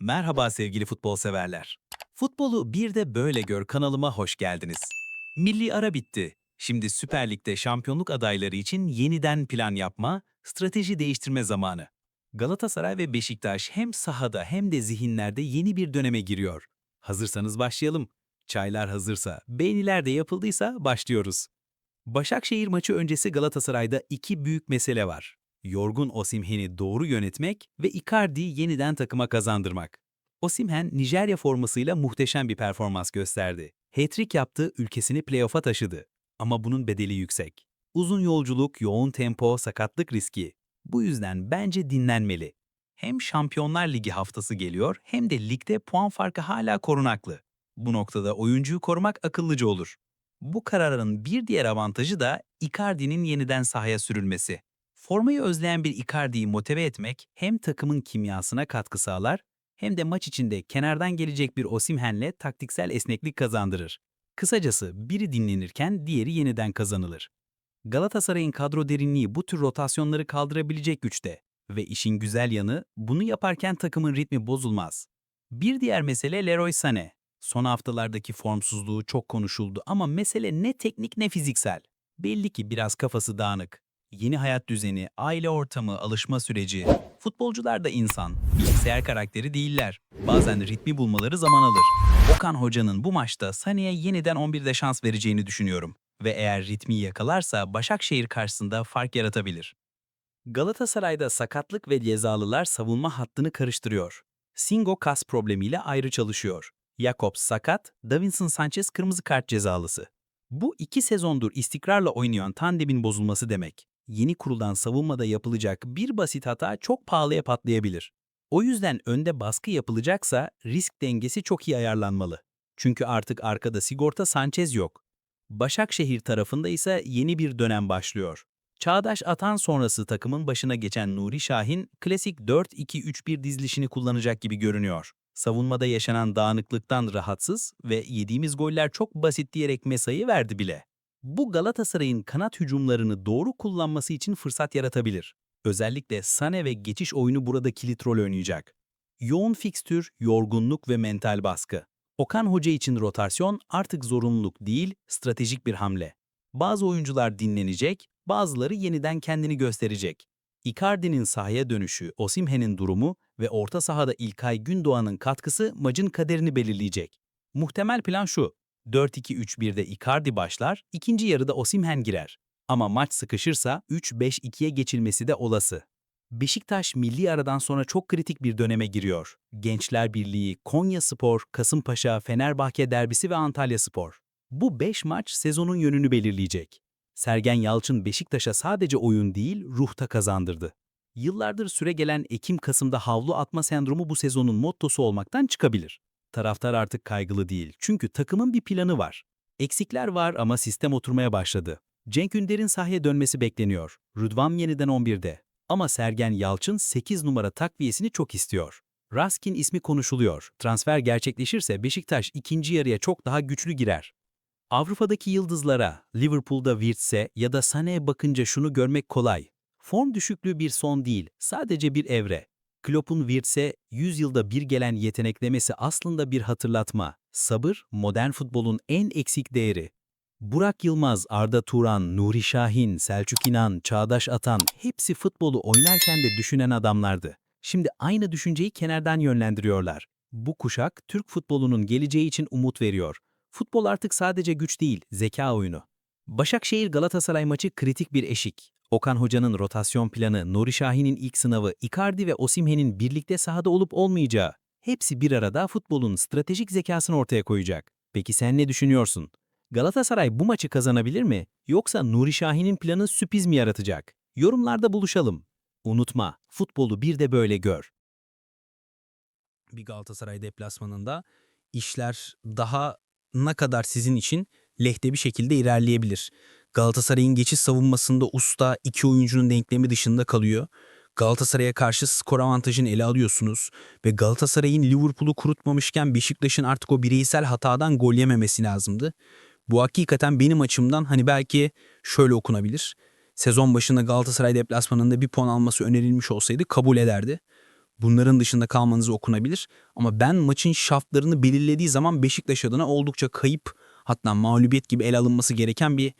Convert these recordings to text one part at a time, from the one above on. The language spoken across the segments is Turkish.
Merhaba sevgili futbol severler. Futbolu bir de böyle gör kanalıma hoş geldiniz. Milli ara bitti. Şimdi Süper Lig'de şampiyonluk adayları için yeniden plan yapma, strateji değiştirme zamanı. Galatasaray ve Beşiktaş hem sahada hem de zihinlerde yeni bir döneme giriyor. Hazırsanız başlayalım. Çaylar hazırsa, beğeniler de yapıldıysa başlıyoruz. Başakşehir maçı öncesi Galatasaray'da iki büyük mesele var. Yorgun Osimhen'i doğru yönetmek ve Icardi'yi yeniden takıma kazandırmak. Osimhen, Nijerya formasıyla muhteşem bir performans gösterdi. Hat-trick yaptı, ülkesini playoff'a taşıdı. Ama bunun bedeli yüksek. Uzun yolculuk, yoğun tempo, sakatlık riski. Bu yüzden bence dinlenmeli. Hem Şampiyonlar Ligi haftası geliyor hem de ligde puan farkı hala korunaklı. Bu noktada oyuncuyu korumak akıllıca olur. Bu kararın bir diğer avantajı da Icardi'nin yeniden sahaya sürülmesi. Formayı özleyen bir Icardi'yi motive etmek hem takımın kimyasına katkı sağlar hem de maç içinde kenardan gelecek bir Osimhen'le taktiksel esneklik kazandırır. Kısacası biri dinlenirken diğeri yeniden kazanılır. Galatasaray'ın kadro derinliği bu tür rotasyonları kaldırabilecek güçte ve işin güzel yanı bunu yaparken takımın ritmi bozulmaz. Bir diğer mesele Leroy Sané. Son haftalardaki formsuzluğu çok konuşuldu ama mesele ne teknik ne fiziksel. Belli ki biraz kafası dağınık. Yeni hayat düzeni, aile ortamı, alışma süreci. Futbolcular da insan, bilgisayar karakteri değiller. Bazen ritmi bulmaları zaman alır. Okan Hoca'nın bu maçta Sané'ye yeniden 11'de şans vereceğini düşünüyorum. Ve eğer ritmi yakalarsa Başakşehir karşısında fark yaratabilir. Galatasaray'da sakatlık ve cezalılar savunma hattını karıştırıyor. Singo kas problemiyle ayrı çalışıyor. Jakobs sakat, Davinson Sanchez kırmızı kart cezalısı. Bu iki sezondur istikrarla oynayan tandemin bozulması demek. Yeni kurulan savunmada yapılacak bir basit hata çok pahalıya patlayabilir. O yüzden önde baskı yapılacaksa risk dengesi çok iyi ayarlanmalı. Çünkü artık arkada sigorta Sanchez yok. Başakşehir tarafında ise yeni bir dönem başlıyor. Çağdaş Atan sonrası takımın başına geçen Nuri Şahin, klasik 4-2-3-1 dizilişini kullanacak gibi görünüyor. Savunmada yaşanan dağınıklıktan rahatsız ve yediğimiz goller çok basit diyerek mesayı verdi bile. Bu Galatasaray'ın kanat hücumlarını doğru kullanması için fırsat yaratabilir. Özellikle Sane ve geçiş oyunu burada kilit rol oynayacak. Yoğun fikstür, yorgunluk ve mental baskı. Okan Hoca için rotasyon artık zorunluluk değil, stratejik bir hamle. Bazı oyuncular dinlenecek, bazıları yeniden kendini gösterecek. Icardi'nin sahaya dönüşü, Osimhen'in durumu ve orta sahada İlkay Gündoğan'ın katkısı maçın kaderini belirleyecek. Muhtemel plan şu, 4-2-3-1'de Icardi başlar, ikinci yarıda Osimhen girer. Ama maç sıkışırsa 3-5-2'ye geçilmesi de olası. Beşiktaş milli aradan sonra çok kritik bir döneme giriyor. Gençler Birliği, Konya Spor, Kasımpaşa, Fenerbahçe derbisi ve Antalya Spor. Bu 5 maç sezonun yönünü belirleyecek. Sergen Yalçın Beşiktaş'a sadece oyun değil, ruhta kazandırdı. Yıllardır süre gelen Ekim-Kasım'da havlu atma sendromu bu sezonun mottosu olmaktan çıkabilir. Taraftar artık kaygılı değil çünkü takımın bir planı var. Eksikler var ama sistem oturmaya başladı. Cenk Ünder'in sahaya dönmesi bekleniyor. Rıdvan yeniden 11'de. Ama Sergen Yalçın 8 numara takviyesini çok istiyor. Raskin ismi konuşuluyor. Transfer gerçekleşirse Beşiktaş ikinci yarıya çok daha güçlü girer. Avrupa'daki yıldızlara, Liverpool'da Wirtz'e ya da Sané'ye bakınca şunu görmek kolay. Form düşüklüğü bir son değil, sadece bir evre. Klopp'un Wirtz'e 100 yılda bir gelen yeteneklemesi aslında bir hatırlatma. Sabır, modern futbolun en eksik değeri. Burak Yılmaz, Arda Turan, Nuri Şahin, Selçuk İnan, Çağdaş Atan hepsi futbolu oynarken de düşünen adamlardı. Şimdi aynı düşünceyi kenardan yönlendiriyorlar. Bu kuşak Türk futbolunun geleceği için umut veriyor. Futbol artık sadece güç değil, zeka oyunu. Başakşehir Galatasaray maçı kritik bir eşik. Okan Hoca'nın rotasyon planı, Nuri Şahin'in ilk sınavı, Icardi ve Osimhen'in birlikte sahada olup olmayacağı, hepsi bir arada futbolun stratejik zekasını ortaya koyacak. Peki sen ne düşünüyorsun? Galatasaray bu maçı kazanabilir mi? Yoksa Nuri Şahin'in planı sürpriz mi yaratacak? Yorumlarda buluşalım. Unutma, futbolu bir de böyle gör. bir Galatasaray deplasmanında işler daha ne kadar sizin için lehte bir şekilde ilerleyebilir. Galatasaray'ın geçiş savunmasında usta iki oyuncunun denklemi dışında kalıyor. Galatasaray'a karşı skor avantajını ele alıyorsunuz ve Galatasaray'ın Liverpool'u kurutmamışken Beşiktaş'ın artık o bireysel hatadan gol yememesi lazımdı. Bu hakikaten benim açımdan hani belki şöyle okunabilir. Sezon başında Galatasaray deplasmanında bir puan alması önerilmiş olsaydı kabul ederdi. Bunların dışında kalmanız okunabilir ama ben maçın şaftlarını belirlediği zaman Beşiktaş adına oldukça kayıp hatta mağlubiyet gibi ele alınması gereken bir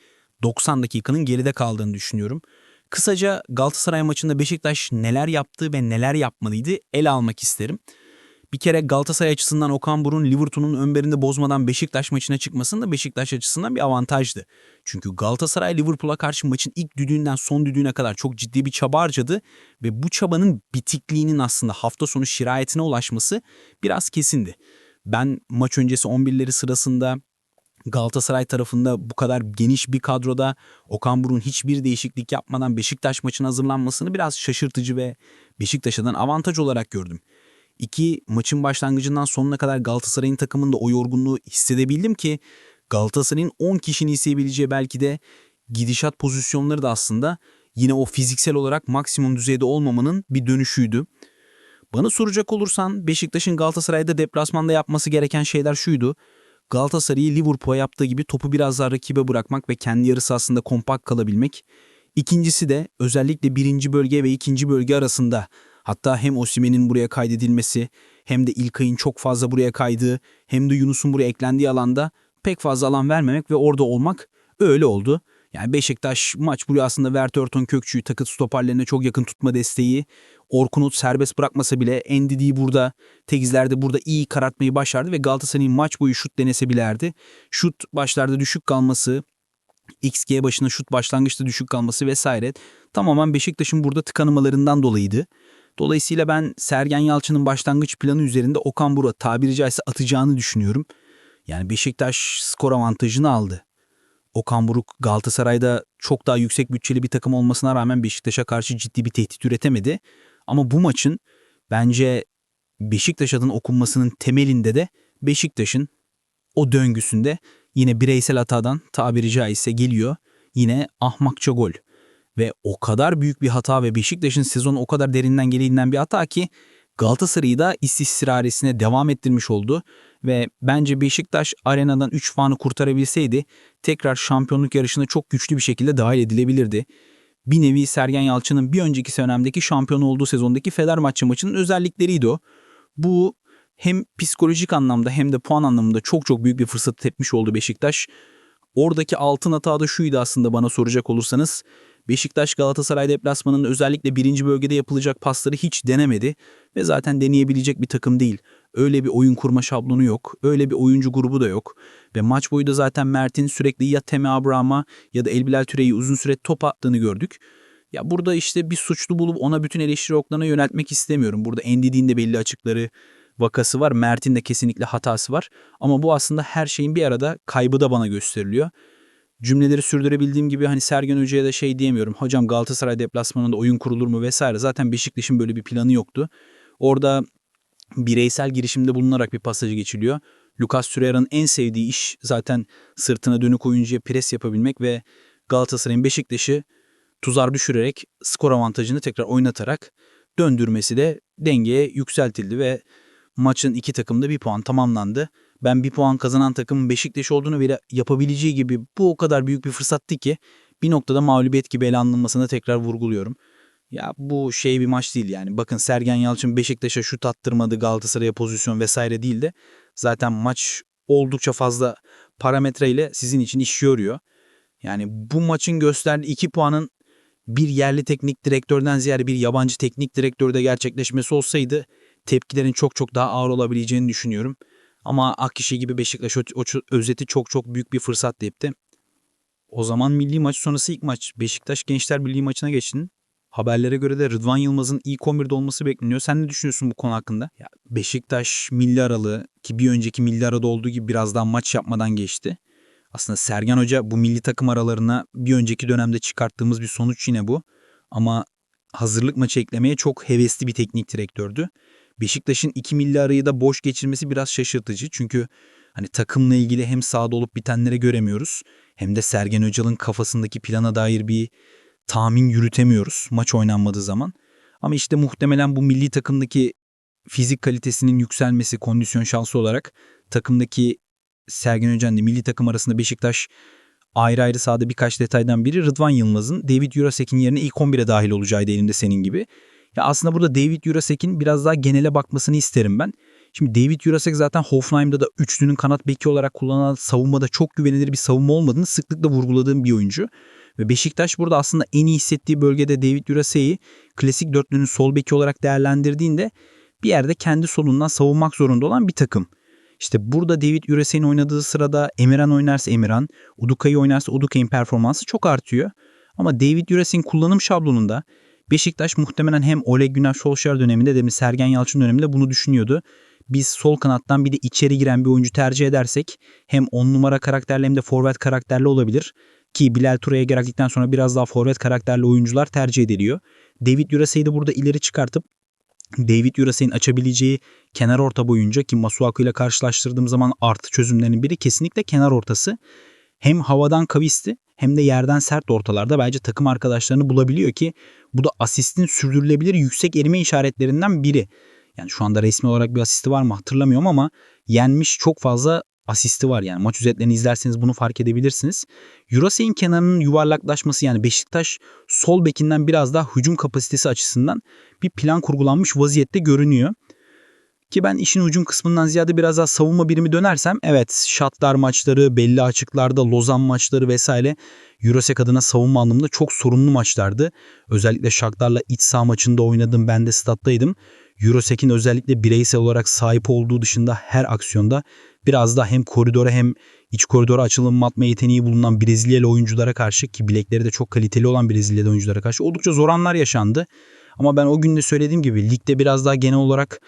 90 dakikanın geride kaldığını düşünüyorum. Kısaca Galatasaray maçında Beşiktaş neler yaptı ve neler yapmalıydı ele almak isterim. Bir kere Galatasaray açısından Okan Buruk'un Liverpool'un önberinde bozmadan Beşiktaş maçına çıkmasının da Beşiktaş açısından bir avantajdı. Çünkü Galatasaray Liverpool'a karşı maçın ilk düdüğünden son düdüğüne kadar çok ciddi bir çaba harcadı ve bu çabanın bitikliğinin aslında hafta sonu şirayetine ulaşması biraz kesindi. Ben maç öncesi 11'leri sırasında Galatasaray tarafında bu kadar geniş bir kadroda Okan Buruk'un hiçbir değişiklik yapmadan Beşiktaş maçına hazırlanmasını biraz şaşırtıcı ve Beşiktaş'tan avantaj olarak gördüm. İki, maçın başlangıcından sonuna kadar Galatasaray'ın takımında o yorgunluğu hissedebildim ki Galatasaray'ın 10 kişinin isteyebileceği belki de gidişat pozisyonları da aslında yine o fiziksel olarak maksimum düzeyde olmamanın bir dönüşüydü. Bana soracak olursan Beşiktaş'ın Galatasaray'da deplasmanda yapması gereken şeyler şuydu. Galatasaray'ı Liverpool'a yaptığı gibi topu biraz daha rakibe bırakmak ve kendi yarı sahasında kompakt kalabilmek. İkincisi de özellikle birinci bölge ve ikinci bölge arasında hatta hem Osimhen'in buraya kaydedilmesi hem de İlkay'ın çok fazla buraya kaydığı hem de Yunus'un buraya eklendiği alanda pek fazla alan vermemek ve orada olmak öyle oldu. Yani Beşiktaş maç buraya aslında Vertörton Kökçü'yü takıt stoperlerine çok yakın tutma desteği. Orkun'u serbest bırakmasa bile Endidi'yi burada, Tegizler'de burada iyi karartmayı başardı ve Galatasaray'ın maç boyu şut denese bilerdi. Şut başlarda düşük kalması, XG başına şut başlangıçta düşük kalması vesaire tamamen Beşiktaş'ın burada tıkanımalarından dolayıydı. Dolayısıyla ben Sergen Yalçın'ın başlangıç planı üzerinde Okan Buruk'a tabiri caizse atacağını düşünüyorum. Yani Beşiktaş skor avantajını aldı. Okan Buruk Galatasaray'da çok daha yüksek bütçeli bir takım olmasına rağmen Beşiktaş'a karşı ciddi bir tehdit üretemedi. Ama bu maçın bence Beşiktaş adına okunmasının temelinde de Beşiktaş'ın o döngüsünde yine bireysel hatadan tabiri caizse geliyor. Yine ahmakça gol. Ve o kadar büyük bir hata ve Beşiktaş'ın sezonu o kadar derinden geleğinden bir hata ki Galatasaray'ı da istisraresine devam ettirmiş oldu ve bence Beşiktaş arenadan 3 puanı kurtarabilseydi tekrar şampiyonluk yarışına çok güçlü bir şekilde dahil edilebilirdi. Bir nevi Sergen Yalçın'ın bir önceki dönemdeki şampiyon olduğu sezondaki Fenerbahçe maçının özellikleriydi o. Bu hem psikolojik anlamda hem de puan anlamında çok çok büyük bir fırsat tepmiş oldu Beşiktaş. Oradaki altın hata da şuydu aslında bana soracak olursanız. Beşiktaş Galatasaray deplasmanında özellikle birinci bölgede yapılacak pasları hiç denemedi ve zaten deneyebilecek bir takım değil. Öyle bir oyun kurma şablonu yok, öyle bir oyuncu grubu da yok ve maç boyu da zaten Mert'in sürekli ya Temi Abraham'a ya da Elbilal Türe'yi uzun süre top attığını gördük. Ya burada işte bir suçlu bulup ona bütün eleştiri oklarına yöneltmek istemiyorum. Burada Endidi'nin de belli açıkları, vakası var. Mert'in de kesinlikle hatası var. Ama bu aslında her şeyin bir arada kaybı da bana gösteriliyor cümleleri sürdürebildiğim gibi hani Sergen Hoca'ya da şey diyemiyorum. Hocam Galatasaray deplasmanında oyun kurulur mu vesaire. Zaten Beşiktaş'ın böyle bir planı yoktu. Orada bireysel girişimde bulunarak bir pasajı geçiliyor. Lucas Torreira'nın en sevdiği iş zaten sırtına dönük oyuncuya pres yapabilmek ve Galatasaray'ın Beşiktaş'ı tuzar düşürerek skor avantajını tekrar oynatarak döndürmesi de dengeye yükseltildi ve maçın iki takımda bir puan tamamlandı ben bir puan kazanan takımın Beşiktaş olduğunu bile yapabileceği gibi bu o kadar büyük bir fırsattı ki bir noktada mağlubiyet gibi ele alınmasını tekrar vurguluyorum. Ya bu şey bir maç değil yani. Bakın Sergen Yalçın Beşiktaş'a şut attırmadı Galatasaray'a pozisyon vesaire değil de zaten maç oldukça fazla parametreyle sizin için iş yoruyor. Yani bu maçın gösterdiği iki puanın bir yerli teknik direktörden ziyade bir yabancı teknik direktörde gerçekleşmesi olsaydı tepkilerin çok çok daha ağır olabileceğini düşünüyorum. Ama Akkişi gibi Beşiktaş özeti çok çok büyük bir fırsat deyipti. O zaman milli maç sonrası ilk maç Beşiktaş Gençler Birliği maçına geçtin. Haberlere göre de Rıdvan Yılmaz'ın ilk 11'de olması bekleniyor. Sen ne düşünüyorsun bu konu hakkında? Ya Beşiktaş milli aralığı ki bir önceki milli arada olduğu gibi birazdan maç yapmadan geçti. Aslında Sergen Hoca bu milli takım aralarına bir önceki dönemde çıkarttığımız bir sonuç yine bu. Ama hazırlık maçı eklemeye çok hevesli bir teknik direktördü. Beşiktaş'ın iki milli arayı da boş geçirmesi biraz şaşırtıcı. Çünkü hani takımla ilgili hem sahada olup bitenleri göremiyoruz. Hem de Sergen Öcal'ın kafasındaki plana dair bir tahmin yürütemiyoruz maç oynanmadığı zaman. Ama işte muhtemelen bu milli takımdaki fizik kalitesinin yükselmesi kondisyon şansı olarak takımdaki Sergen Hoca'nın milli takım arasında Beşiktaş ayrı ayrı sahada birkaç detaydan biri Rıdvan Yılmaz'ın David Jurasek'in yerine ilk 11'e dahil olacağıydı elinde senin gibi. Ya aslında burada David Jurasek'in biraz daha genele bakmasını isterim ben. Şimdi David Jurasek zaten Hoffenheim'da da üçlünün kanat beki olarak kullanılan savunmada çok güvenilir bir savunma olmadığını sıklıkla vurguladığım bir oyuncu. Ve Beşiktaş burada aslında en iyi hissettiği bölgede David Jurasek'i klasik dörtlünün sol beki olarak değerlendirdiğinde bir yerde kendi solundan savunmak zorunda olan bir takım. İşte burada David Jurasek'in oynadığı sırada Emirhan oynarsa Emirhan, Udukay'ı oynarsa Udukay'ın performansı çok artıyor. Ama David Jurasek'in kullanım şablonunda Beşiktaş muhtemelen hem Ole Gunnar Solskjaer döneminde de Sergen Yalçın döneminde bunu düşünüyordu. Biz sol kanattan bir de içeri giren bir oyuncu tercih edersek hem 10 numara karakterli hem de forvet karakterli olabilir. Ki Bilal Tura'ya geldikten sonra biraz daha forvet karakterli oyuncular tercih ediliyor. David Jurasek'i de burada ileri çıkartıp David Jurasek'in açabileceği kenar orta boyunca ki Masuaku ile karşılaştırdığım zaman artı çözümlerinin biri kesinlikle kenar ortası. Hem havadan kavisti hem de yerden sert ortalarda bence takım arkadaşlarını bulabiliyor ki bu da asistin sürdürülebilir yüksek erime işaretlerinden biri. Yani şu anda resmi olarak bir asisti var mı hatırlamıyorum ama yenmiş çok fazla asisti var yani. Maç özetlerini izlerseniz bunu fark edebilirsiniz. Jurasek'in kenarının yuvarlaklaşması yani Beşiktaş sol bekinden biraz daha hücum kapasitesi açısından bir plan kurgulanmış vaziyette görünüyor. Ki ben işin hücum kısmından ziyade biraz daha savunma birimi dönersem evet Şatlar maçları, belli açıklarda Lozan maçları vesaire Eurosek adına savunma anlamında çok sorunlu maçlardı. Özellikle Shakhtar'la iç saha maçında oynadım ben de stat'taydım. Eurosek'in özellikle bireysel olarak sahip olduğu dışında her aksiyonda biraz da hem koridora hem iç koridora açılım atma yeteneği bulunan Brezilyalı oyunculara karşı ki bilekleri de çok kaliteli olan Brezilyalı oyunculara karşı oldukça zor anlar yaşandı. Ama ben o gün de söylediğim gibi ligde biraz daha genel olarak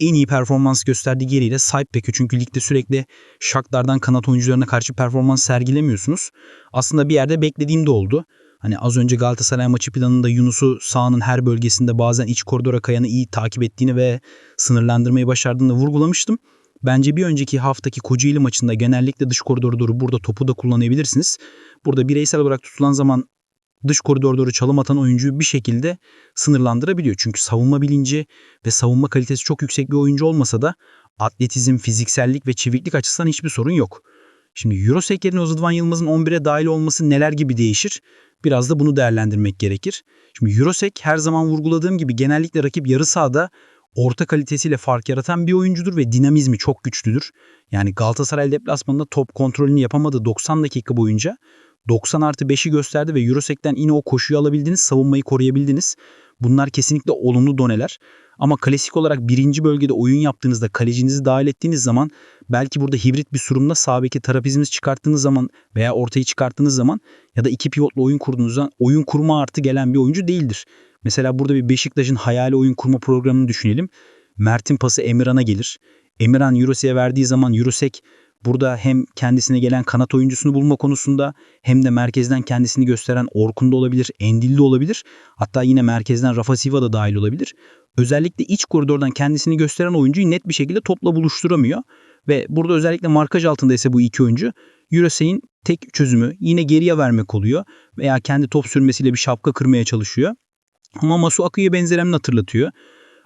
en iyi performans gösterdiği yeriyle sahip peki. Çünkü ligde sürekli Shakhtar'dan kanat oyuncularına karşı performans sergilemiyorsunuz. Aslında bir yerde beklediğim de oldu. Hani az önce Galatasaray maçı planında Yunus'u sahanın her bölgesinde bazen iç koridora kayanı iyi takip ettiğini ve sınırlandırmayı başardığını vurgulamıştım. Bence bir önceki haftaki Kocaeli maçında genellikle dış koridora doğru burada topu da kullanabilirsiniz. Burada bireysel olarak tutulan zaman dış koridora doğru çalım atan oyuncuyu bir şekilde sınırlandırabiliyor. Çünkü savunma bilinci ve savunma kalitesi çok yüksek bir oyuncu olmasa da atletizm, fiziksellik ve çeviklik açısından hiçbir sorun yok. Şimdi Eurosek yerine Yılmaz'ın 11'e dahil olması neler gibi değişir? Biraz da bunu değerlendirmek gerekir. Şimdi Eurosek her zaman vurguladığım gibi genellikle rakip yarı sahada orta kalitesiyle fark yaratan bir oyuncudur ve dinamizmi çok güçlüdür. Yani Galatasaray deplasmanında top kontrolünü yapamadı 90 dakika boyunca 90 artı 5'i gösterdi ve Eurosek'ten yine o koşuyu alabildiniz, savunmayı koruyabildiniz. Bunlar kesinlikle olumlu doneler. Ama klasik olarak birinci bölgede oyun yaptığınızda kalecinizi dahil ettiğiniz zaman belki burada hibrit bir surumda sağ trapeziniz çıkarttığınız zaman veya ortayı çıkarttığınız zaman ya da iki pivotla oyun kurduğunuzda oyun kurma artı gelen bir oyuncu değildir. Mesela burada bir Beşiktaş'ın hayali oyun kurma programını düşünelim. Mert'in pası Emirhan'a gelir. Emirhan Eurosek'e verdiği zaman Eurosek burada hem kendisine gelen kanat oyuncusunu bulma konusunda hem de merkezden kendisini gösteren Orkun'da olabilir, Endil'de olabilir. Hatta yine merkezden Rafa Silva da dahil olabilir. Özellikle iç koridordan kendisini gösteren oyuncuyu net bir şekilde topla buluşturamıyor. Ve burada özellikle markaj altında ise bu iki oyuncu Eurosek'in tek çözümü yine geriye vermek oluyor veya kendi top sürmesiyle bir şapka kırmaya çalışıyor. Ama Masuaku'ya benzerenini hatırlatıyor.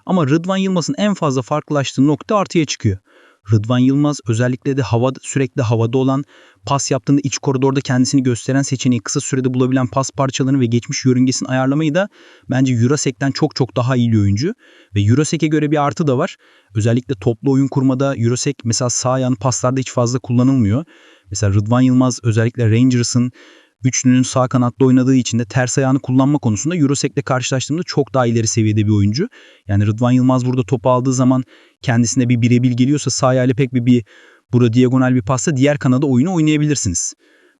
Ama Rıdvan Yılmaz'ın en fazla farklılaştığı nokta artıya çıkıyor. Rıdvan Yılmaz özellikle de hava sürekli havada olan pas yaptığında iç koridorda kendisini gösteren seçeneği kısa sürede bulabilen pas parçalarını ve geçmiş yörüngesini ayarlamayı da bence Eurosek'ten çok çok daha iyi bir oyuncu. Ve Eurosek'e göre bir artı da var. Özellikle toplu oyun kurmada Eurosek mesela sağ ayağını paslarda hiç fazla kullanılmıyor. Mesela Rıdvan Yılmaz özellikle Rangers'ın Üçlünün sağ kanatta oynadığı için de ters ayağını kullanma konusunda Eurosek'le karşılaştığımda çok daha ileri seviyede bir oyuncu. Yani Rıdvan Yılmaz burada topu aldığı zaman kendisine bir birebir geliyorsa sağ ayağıyla pek bir, bir burada diagonal bir pasta diğer kanada oyunu oynayabilirsiniz.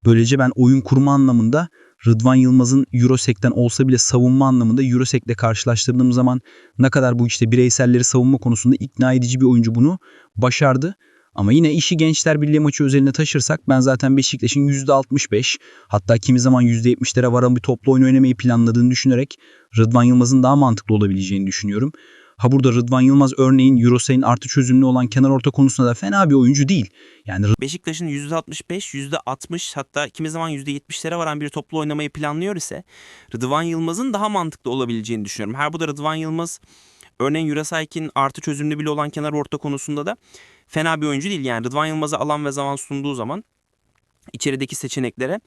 Böylece ben oyun kurma anlamında Rıdvan Yılmaz'ın Eurosek'ten olsa bile savunma anlamında Eurosek'le karşılaştırdığım zaman ne kadar bu işte bireyselleri savunma konusunda ikna edici bir oyuncu bunu başardı. Ama yine işi Gençler Birliği maçı özeline taşırsak ben zaten Beşiktaş'ın %65 hatta kimi zaman %70'lere varan bir toplu oyun oynamayı planladığını düşünerek Rıdvan Yılmaz'ın daha mantıklı olabileceğini düşünüyorum. Ha burada Rıdvan Yılmaz örneğin Eurosay'ın artı çözümlü olan kenar orta konusunda da fena bir oyuncu değil. Yani Beşiktaş'ın %65, %60 hatta kimi zaman %70'lere varan bir toplu oynamayı planlıyor ise Rıdvan Yılmaz'ın daha mantıklı olabileceğini düşünüyorum. Her bu da Rıdvan Yılmaz örneğin Eurosayk'in artı çözümlü bile olan kenar orta konusunda da fena bir oyuncu değil. Yani Rıdvan Yılmaz'a alan ve zaman sunduğu zaman içerideki seçeneklere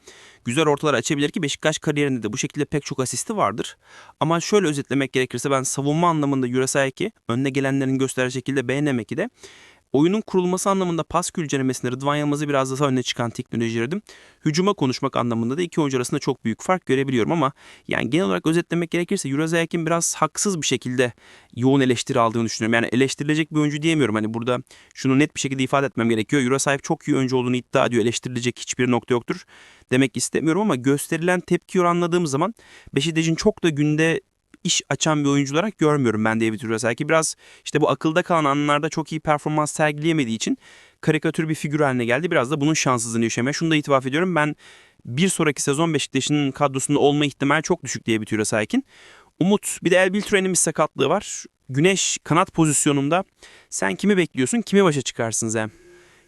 güzel ortalar açabilir ki Beşiktaş kariyerinde de bu şekilde pek çok asisti vardır. Ama şöyle özetlemek gerekirse ben savunma anlamında Jurasaki önüne gelenlerin gösterdiği şekilde beğenemeki de oyunun kurulması anlamında pas külcelemesinde Rıdvan Yılmaz'ı biraz daha öne çıkan teknolojilerdim. Hücuma konuşmak anlamında da iki oyuncu arasında çok büyük fark görebiliyorum ama yani genel olarak özetlemek gerekirse Jurasek'in biraz haksız bir şekilde yoğun eleştiri aldığını düşünüyorum. Yani eleştirilecek bir oyuncu diyemiyorum. Hani burada şunu net bir şekilde ifade etmem gerekiyor. Jurasek çok iyi oyuncu olduğunu iddia ediyor. Eleştirilecek hiçbir nokta yoktur demek istemiyorum ama gösterilen tepki oranladığım zaman Beşiktaş'ın çok da günde iş açan bir oyuncu olarak görmüyorum ben David Jurasek'i. Biraz işte bu akılda kalan anlarda çok iyi performans sergileyemediği için karikatür bir figür haline geldi. Biraz da bunun şanssızlığını yaşamaya. Şunu da itiraf ediyorum. Ben bir sonraki sezon Beşiktaş'ın kadrosunda olma ihtimali çok düşük diye bitiyor Sakin. Umut bir de El Biltre'nin bir sakatlığı var. Güneş kanat pozisyonunda sen kimi bekliyorsun kimi başa çıkarsın Zem?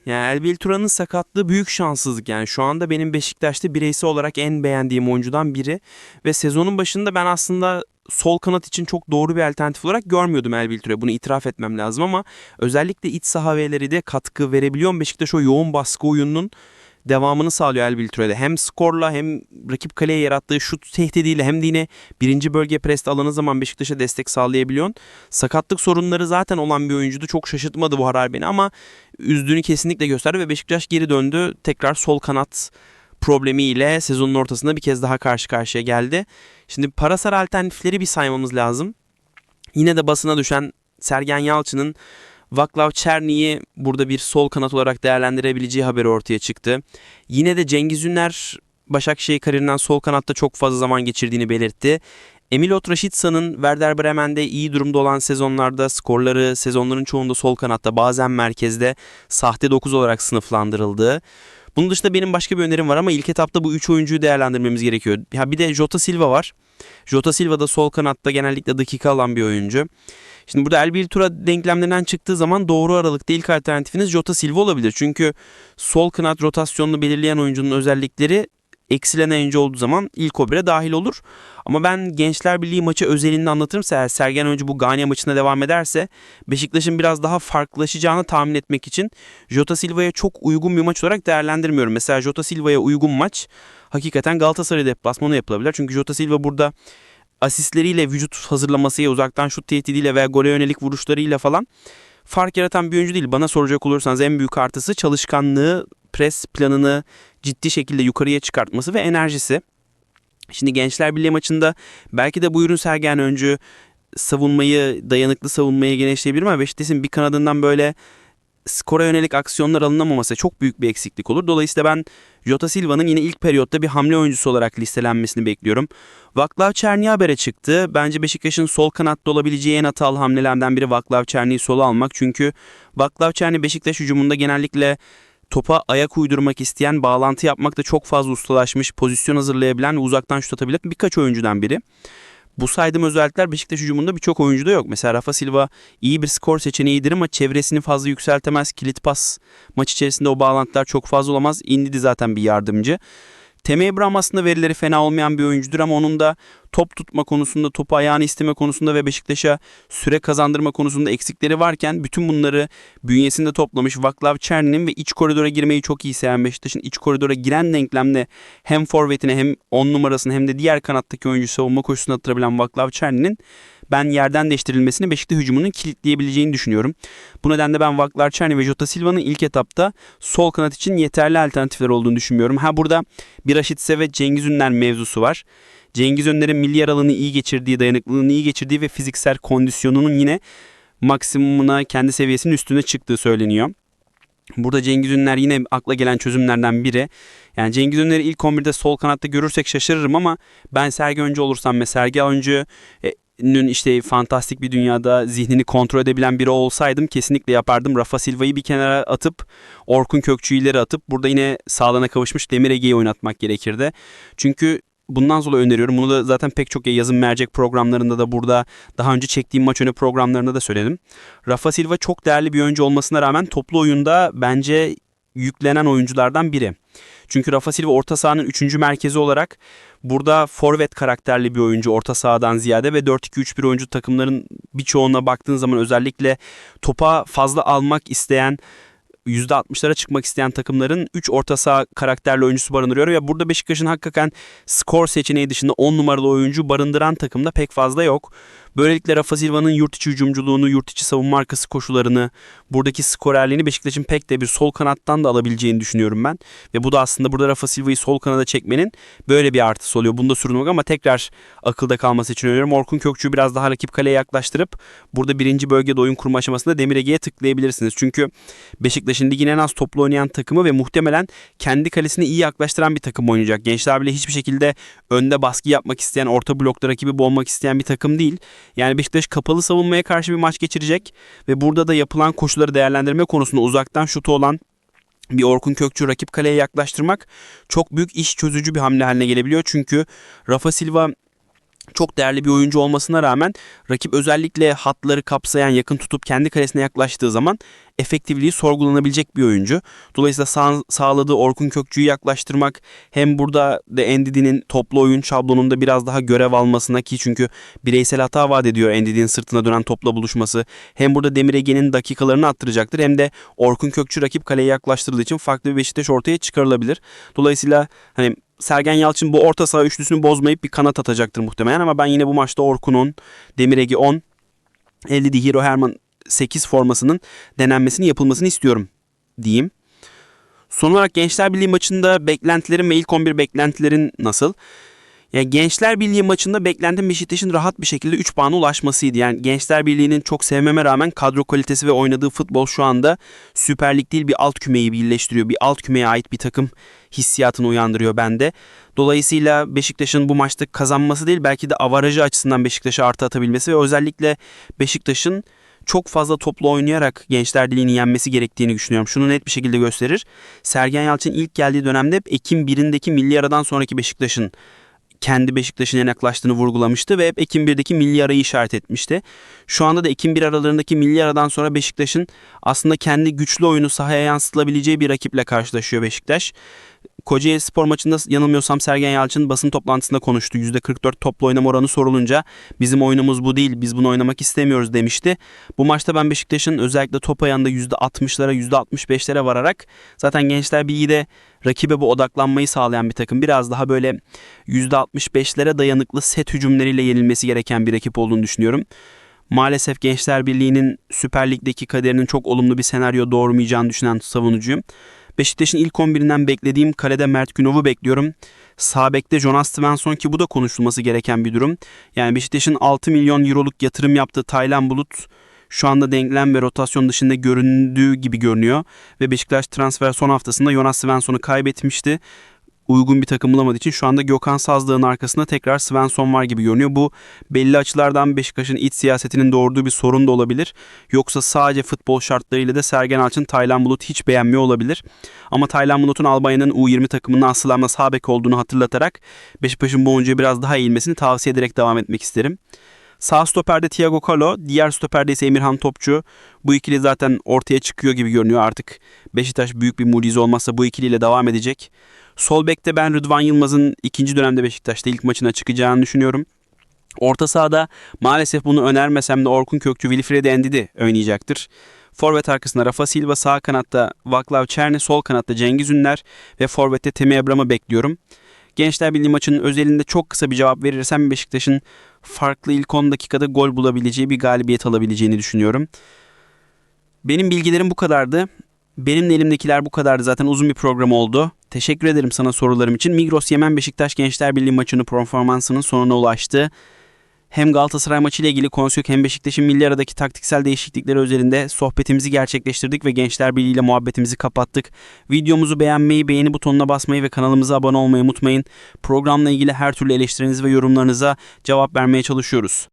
Yani El Biltura'nın sakatlığı büyük şanssızlık yani. Şu anda benim Beşiktaş'ta bireysel olarak en beğendiğim oyuncudan biri. Ve sezonun başında ben aslında sol kanat için çok doğru bir alternatif olarak görmüyordum El Bilture. Bunu itiraf etmem lazım ama özellikle iç saha de katkı verebiliyor Beşiktaş o yoğun baskı oyununun devamını sağlıyor El Bilture'de. Hem skorla hem rakip kaleye yarattığı şut tehdidiyle hem de yine birinci bölge preste alanı zaman Beşiktaş'a destek sağlayabiliyorsun. Sakatlık sorunları zaten olan bir oyuncuydu. Çok şaşırtmadı bu Harar beni ama üzdüğünü kesinlikle gösterdi ve Beşiktaş geri döndü. Tekrar sol kanat problemiyle sezonun ortasında bir kez daha karşı karşıya geldi. Şimdi parasal alternatifleri bir saymamız lazım. Yine de basına düşen Sergen Yalçın'ın Vaklav Çerni'yi burada bir sol kanat olarak değerlendirebileceği haberi ortaya çıktı. Yine de Cengiz Ünler Başakşehir kariyerinden sol kanatta çok fazla zaman geçirdiğini belirtti. Emil Otraşitsa'nın Werder Bremen'de iyi durumda olan sezonlarda skorları sezonların çoğunda sol kanatta bazen merkezde sahte 9 olarak sınıflandırıldığı. Bunun dışında benim başka bir önerim var ama ilk etapta bu 3 oyuncuyu değerlendirmemiz gerekiyor. Ya bir de Jota Silva var. Jota Silva da sol kanatta genellikle dakika alan bir oyuncu. Şimdi burada El Tura denklemlerinden çıktığı zaman doğru aralıkta ilk alternatifiniz Jota Silva olabilir. Çünkü sol kanat rotasyonunu belirleyen oyuncunun özellikleri eksilen oyuncu olduğu zaman ilk 11'e dahil olur. Ama ben Gençler Birliği maçı özelinde anlatırımsa eğer Sergen önce bu Ganya maçına devam ederse Beşiktaş'ın biraz daha farklılaşacağını tahmin etmek için Jota Silva'ya çok uygun bir maç olarak değerlendirmiyorum. Mesela Jota Silva'ya uygun maç hakikaten Galatasaray deplasmanı yapılabilir. Çünkü Jota Silva burada asistleriyle vücut hazırlamasıyla uzaktan şut tehdidiyle veya gole yönelik vuruşlarıyla falan fark yaratan bir oyuncu değil. Bana soracak olursanız en büyük artısı çalışkanlığı, pres planını ciddi şekilde yukarıya çıkartması ve enerjisi. Şimdi Gençler Birliği maçında belki de bu ürün Sergen öncü savunmayı, dayanıklı savunmayı genişleyebilir ama Beşiktaş'ın bir kanadından böyle skora yönelik aksiyonlar alınamaması çok büyük bir eksiklik olur. Dolayısıyla ben Jota Silva'nın yine ilk periyotta bir hamle oyuncusu olarak listelenmesini bekliyorum. Vaklav Çerni habere çıktı. Bence Beşiktaş'ın sol kanatta olabileceği en hatalı hamlelerden biri Vaklav Çerni'yi sola almak. Çünkü Vaklav Çerni Beşiktaş hücumunda genellikle topa ayak uydurmak isteyen, bağlantı yapmakta çok fazla ustalaşmış, pozisyon hazırlayabilen ve uzaktan şut atabilen birkaç oyuncudan biri. Bu saydığım özellikler Beşiktaş hücumunda birçok oyuncuda yok. Mesela Rafa Silva iyi bir skor seçeneğidir ama çevresini fazla yükseltemez. Kilit pas maç içerisinde o bağlantılar çok fazla olamaz. Indidi zaten bir yardımcı. Temi Abraham aslında verileri fena olmayan bir oyuncudur ama onun da top tutma konusunda, topu ayağını isteme konusunda ve Beşiktaş'a süre kazandırma konusunda eksikleri varken bütün bunları bünyesinde toplamış Vaklav Çerni'nin ve iç koridora girmeyi çok iyi seven Beşiktaş'ın iç koridora giren denklemde hem forvetine hem 10 numarasını hem de diğer kanattaki oyuncu savunma koşusuna attırabilen Vaklav Çerni'nin ben yerden değiştirilmesini Beşiktaş hücumunun kilitleyebileceğini düşünüyorum. Bu nedenle ben Vaklar Çerni ve Jota Silva'nın ilk etapta sol kanat için yeterli alternatifler olduğunu düşünmüyorum. Ha burada bir Raşitse ve Cengiz Ünler mevzusu var. Cengiz Ünler'in milli aralığını iyi geçirdiği, dayanıklılığını iyi geçirdiği ve fiziksel kondisyonunun yine maksimumuna kendi seviyesinin üstüne çıktığı söyleniyor. Burada Cengiz Ünler yine akla gelen çözümlerden biri. Yani Cengiz Ünler'i ilk 11'de sol kanatta görürsek şaşırırım ama ben Sergi Öncü olursam ve Sergi Öncü Nün işte fantastik bir dünyada zihnini kontrol edebilen biri olsaydım kesinlikle yapardım. Rafa Silva'yı bir kenara atıp Orkun Kökçü'yü ileri atıp burada yine sağlana kavuşmuş Demir Ege'yi oynatmak gerekirdi. Çünkü bundan sonra öneriyorum. Bunu da zaten pek çok yazın mercek programlarında da burada daha önce çektiğim maç önü programlarında da söyledim. Rafa Silva çok değerli bir oyuncu olmasına rağmen toplu oyunda bence yüklenen oyunculardan biri. Çünkü Rafa Silva orta sahanın 3. merkezi olarak burada forvet karakterli bir oyuncu orta sahadan ziyade ve 4-2-3-1 oyuncu takımların birçoğuna baktığın zaman özellikle topa fazla almak isteyen %60'lara çıkmak isteyen takımların 3 orta saha karakterli oyuncusu barındırıyor ve burada Beşiktaş'ın hakikaten skor seçeneği dışında 10 numaralı oyuncu barındıran takımda pek fazla yok. Böylelikle Rafa Silva'nın yurt içi hücumculuğunu, yurt içi savunma arkası koşularını, buradaki skorerliğini Beşiktaş'ın pek de bir sol kanattan da alabileceğini düşünüyorum ben. Ve bu da aslında burada Rafa Silva'yı sol kanada çekmenin böyle bir artısı oluyor. Bunda sorun yok ama tekrar akılda kalması için öneriyorum. Orkun Kökçü'yü biraz daha rakip kaleye yaklaştırıp burada birinci bölgede oyun kurma aşamasında Demir Ege'ye tıklayabilirsiniz. Çünkü Beşiktaş'ın ligin en az toplu oynayan takımı ve muhtemelen kendi kalesini iyi yaklaştıran bir takım oynayacak. Gençler bile hiçbir şekilde önde baskı yapmak isteyen, orta blokta rakibi boğmak isteyen bir takım değil. Yani Beşiktaş kapalı savunmaya karşı bir maç geçirecek ve burada da yapılan koşuları değerlendirme konusunda uzaktan şutu olan bir Orkun Kökçü rakip kaleye yaklaştırmak çok büyük iş çözücü bir hamle haline gelebiliyor. Çünkü Rafa Silva çok değerli bir oyuncu olmasına rağmen rakip özellikle hatları kapsayan yakın tutup kendi kalesine yaklaştığı zaman efektifliği sorgulanabilecek bir oyuncu. Dolayısıyla sağ, sağladığı Orkun Kökçü'yü yaklaştırmak hem burada de Endidi'nin toplu oyun şablonunda biraz daha görev almasına ki çünkü bireysel hata vaat ediyor Endidi'nin sırtına dönen topla buluşması. Hem burada Demir Ege'nin dakikalarını attıracaktır hem de Orkun Kökçü rakip kaleye yaklaştırdığı için farklı bir Beşiktaş ortaya çıkarılabilir. Dolayısıyla hani Sergen Yalçın bu orta saha üçlüsünü bozmayıp bir kanat atacaktır muhtemelen ama ben yine bu maçta Orkun'un, Demir Ege 10, 50 Hero Herman 8 formasının denenmesini yapılmasını istiyorum diyeyim. Son olarak Gençler Birliği maçında beklentilerin ve ilk 11 beklentilerin nasıl? Ya Gençler Birliği maçında beklentim Beşiktaş'ın rahat bir şekilde 3 puana ulaşmasıydı. Yani Gençler Birliği'nin çok sevmeme rağmen kadro kalitesi ve oynadığı futbol şu anda Süper Lig değil bir alt kümeyi birleştiriyor. Bir alt kümeye ait bir takım hissiyatını uyandırıyor bende. Dolayısıyla Beşiktaş'ın bu maçta kazanması değil belki de avarajı açısından Beşiktaş'a artı atabilmesi ve özellikle Beşiktaş'ın çok fazla toplu oynayarak Gençler Birliği'ni yenmesi gerektiğini düşünüyorum. Şunu net bir şekilde gösterir. Sergen Yalçın ilk geldiği dönemde hep Ekim 1'indeki milli aradan sonraki Beşiktaş'ın kendi Beşiktaş'ın en yaklaştığını vurgulamıştı ve hep Ekim 1'deki milli arayı işaret etmişti. Şu anda da Ekim 1 aralarındaki milli aradan sonra Beşiktaş'ın aslında kendi güçlü oyunu sahaya yansıtılabileceği bir rakiple karşılaşıyor Beşiktaş. Kocaeli spor maçında yanılmıyorsam Sergen Yalçın basın toplantısında konuştu. %44 toplu oynama oranı sorulunca bizim oyunumuz bu değil biz bunu oynamak istemiyoruz demişti. Bu maçta ben Beşiktaş'ın özellikle top ayağında %60'lara %65'lere vararak zaten Gençler Birliği'de rakibe bu odaklanmayı sağlayan bir takım. Biraz daha böyle %65'lere dayanıklı set hücumlarıyla yenilmesi gereken bir rakip olduğunu düşünüyorum. Maalesef Gençler Birliği'nin Süper Lig'deki kaderinin çok olumlu bir senaryo doğurmayacağını düşünen savunucuyum. Beşiktaş'ın ilk 11'inden beklediğim kalede Mert Günov'u bekliyorum. Sağ bekte Jonas Svensson ki bu da konuşulması gereken bir durum. Yani Beşiktaş'ın 6 milyon euroluk yatırım yaptığı Taylan Bulut şu anda denklem ve rotasyon dışında göründüğü gibi görünüyor. Ve Beşiktaş transfer son haftasında Jonas Svensson'u kaybetmişti uygun bir takım bulamadığı için şu anda Gökhan Sazdağ'ın arkasında tekrar Svensson var gibi görünüyor. Bu belli açılardan Beşiktaş'ın iç siyasetinin doğurduğu bir sorun da olabilir. Yoksa sadece futbol şartlarıyla da Sergen Alçın Taylan Bulut hiç beğenmiyor olabilir. Ama Taylan Bulut'un Almanya'nın U20 takımının asıl sağ bek olduğunu hatırlatarak Beşiktaş'ın bu oyuncuya biraz daha eğilmesini tavsiye ederek devam etmek isterim. Sağ stoperde Thiago Kalo, diğer stoperde ise Emirhan Topçu. Bu ikili zaten ortaya çıkıyor gibi görünüyor artık. Beşiktaş büyük bir mucize olmazsa bu ikiliyle devam edecek. Sol bekte ben Rıdvan Yılmaz'ın ikinci dönemde Beşiktaş'ta ilk maçına çıkacağını düşünüyorum. Orta sahada maalesef bunu önermesem de Orkun Kökçü, Wilfred Endidi oynayacaktır. Forvet arkasında Rafa Silva, sağ kanatta Vaklav Çerni, sol kanatta Cengiz Ünler ve forvette Temi Abram'ı bekliyorum. Gençler Birliği maçının özelinde çok kısa bir cevap verirsem Beşiktaş'ın farklı ilk 10 dakikada gol bulabileceği bir galibiyet alabileceğini düşünüyorum. Benim bilgilerim bu kadardı. Benim de elimdekiler bu kadardı. Zaten uzun bir program oldu. Teşekkür ederim sana sorularım için. Migros Yemen Beşiktaş Gençler Birliği maçının performansının sonuna ulaştı. Hem Galatasaray maçı ile ilgili konuştuk hem Beşiktaş'ın milli aradaki taktiksel değişiklikleri özelinde sohbetimizi gerçekleştirdik ve Gençler Birliği ile muhabbetimizi kapattık. Videomuzu beğenmeyi, beğeni butonuna basmayı ve kanalımıza abone olmayı unutmayın. Programla ilgili her türlü eleştiriniz ve yorumlarınıza cevap vermeye çalışıyoruz.